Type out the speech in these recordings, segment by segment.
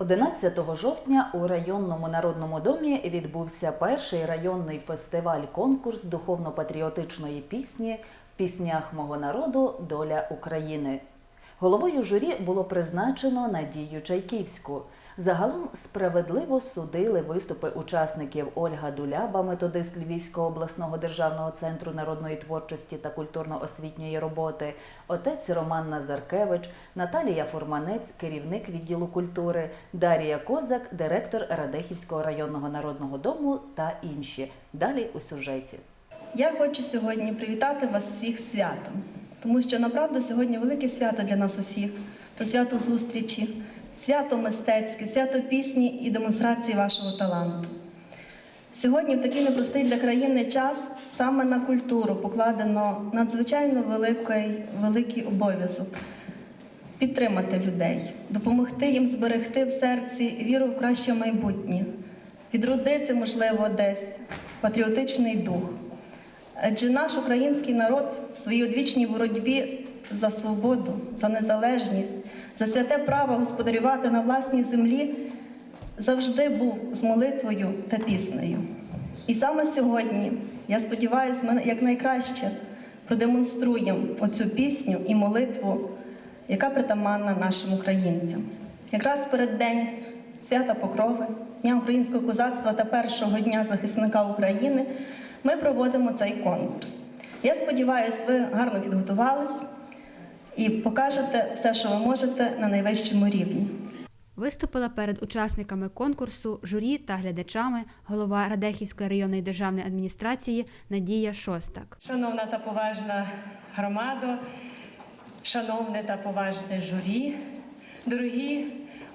11 жовтня у районному народному домі відбувся перший районний фестиваль-конкурс духовно-патріотичної пісні в піснях мого народу Доля України. Головою журі було призначено Надію Чайківську. Загалом справедливо судили виступи учасників Ольга Дуляба, методист Львівського обласного державного центру народної творчості та культурно-освітньої роботи, отець Роман Назаркевич, Наталія Фурманець, керівник відділу культури, Дарія Козак, директор Радехівського районного народного дому та інші. Далі у сюжеті. Я хочу сьогодні привітати вас всіх святом, тому що направду сьогодні велике свято для нас усіх. То свято зустрічі, свято мистецьке, свято пісні і демонстрації вашого таланту. Сьогодні, в такий непростий для країни час, саме на культуру покладено надзвичайно великий, великий обов'язок підтримати людей, допомогти їм зберегти в серці віру в краще майбутнє, відродити, можливо, десь патріотичний дух. Адже наш український народ в своїй одвічній боротьбі за свободу, за незалежність, за святе право господарювати на власній землі завжди був з молитвою та піснею. І саме сьогодні, я сподіваюся, ми якнайкраще продемонструємо оцю пісню і молитву, яка притаманна нашим українцям. Якраз перед день свята Покрови, Дня українського козацтва та першого дня захисника України ми проводимо цей конкурс. Я сподіваюся, ви гарно підготувались і покажете все, що ви можете на найвищому рівні. Виступила перед учасниками конкурсу, журі та глядачами голова Радехівської районної державної адміністрації Надія Шостак. Шановна та поважна громадо, шановне та поважне журі, дорогі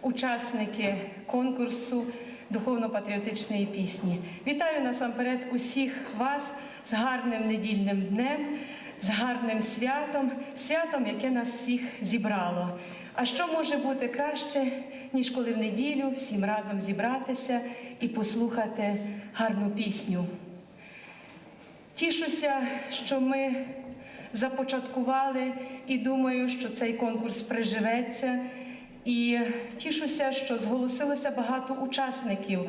учасники конкурсу духовно-патріотичної пісні. Вітаю насамперед усіх вас з гарним недільним днем, з гарним святом, святом, яке нас всіх зібрало. А що може бути краще, ніж коли в неділю всім разом зібратися і послухати гарну пісню? Тішуся, що ми започаткували і думаю, що цей конкурс приживеться. І тішуся, що зголосилося багато учасників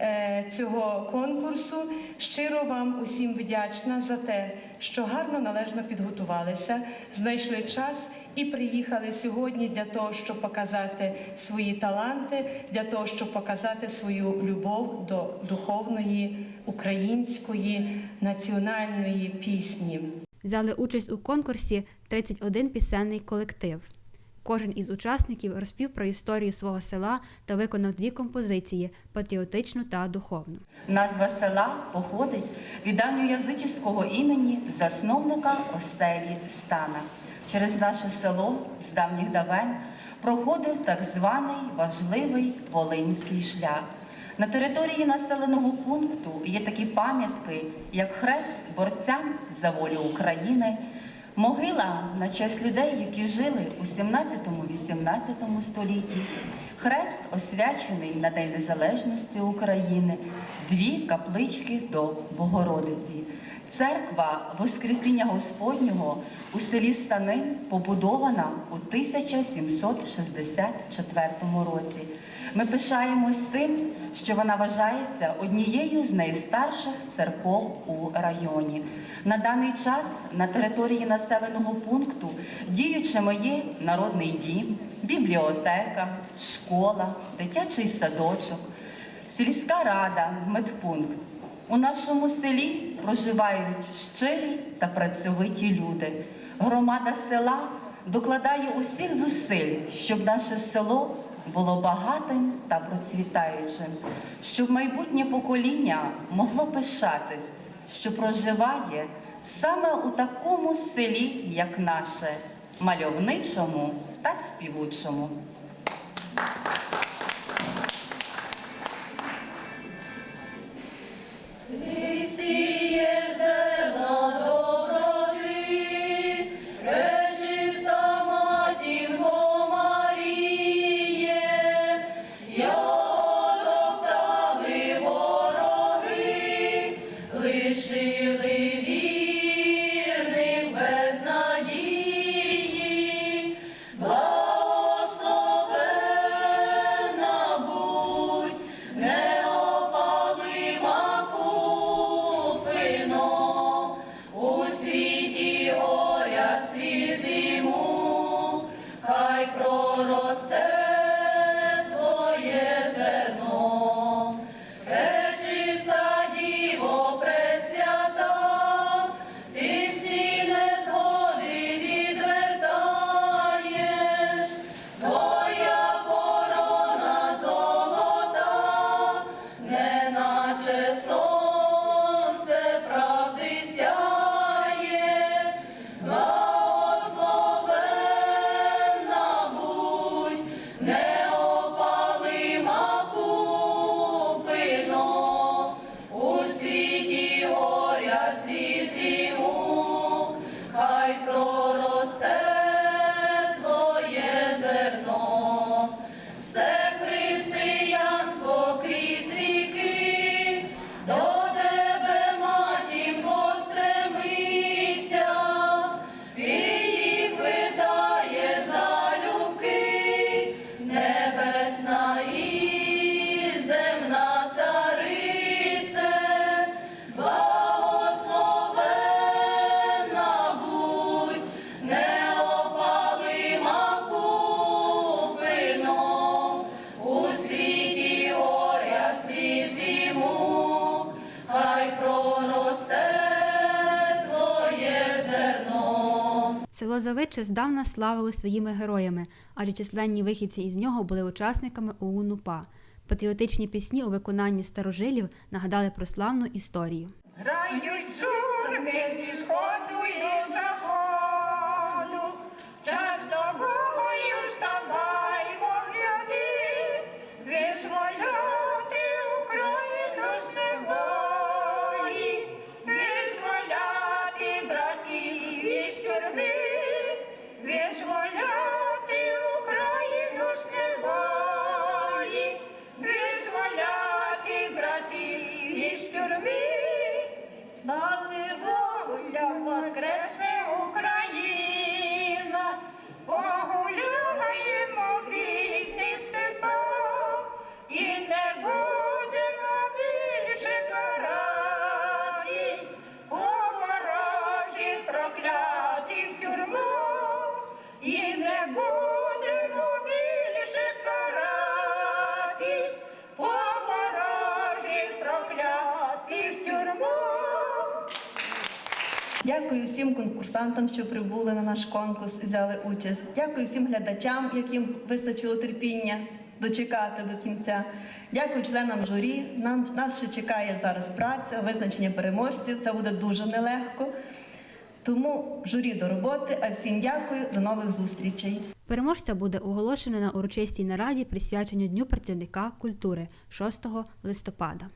е, цього конкурсу. Щиро вам усім вдячна за те, що гарно належно підготувалися, знайшли час і приїхали сьогодні для того, щоб показати свої таланти, для того, щоб показати свою любов до духовної української національної пісні. Взяли участь у конкурсі 31 пісенний колектив. Кожен із учасників розпів про історію свого села та виконав дві композиції патріотичну та духовну. Назва села походить від давньоязичського імені засновника Остелі Стана. Через наше село з давніх давен проходив так званий важливий Волинський шлях. На території населеного пункту є такі пам'ятки, як хрест борцям за волю України, могила на честь людей, які жили у 17-18 столітті, хрест освячений на День Незалежності України, дві каплички до Богородиці. Церква Воскресіння Господнього у селі Станин побудована у 1764 році. Ми пишаємось тим, що вона вважається однією з найстарших церков у районі. На даний час на території населеного пункту діючими є народний дім, бібліотека, школа, дитячий садочок, сільська рада, медпункт. У нашому селі проживають щирі та працьовиті люди. Громада села докладає усіх зусиль, щоб наше село було багатим та процвітаючим, щоб майбутнє покоління могло пишатись, що проживає саме у такому селі, як наше, мальовничому та співучому. No. Лозовиче здавна славили своїми героями, адже численні вихідці із нього були учасниками ОУН УПА. Патріотичні пісні у виконанні старожилів нагадали про славну історію. Грають братів із Дякую всім конкурсантам, що прибули на наш конкурс і взяли участь. Дякую всім глядачам, яким вистачило терпіння дочекати до кінця. Дякую членам журі. Нам нас ще чекає зараз праця, визначення переможців. Це буде дуже нелегко. Тому журі до роботи. А всім дякую. До нових зустрічей. Переможця буде оголошено на урочистій нараді, присвяченій Дню працівника культури 6 листопада.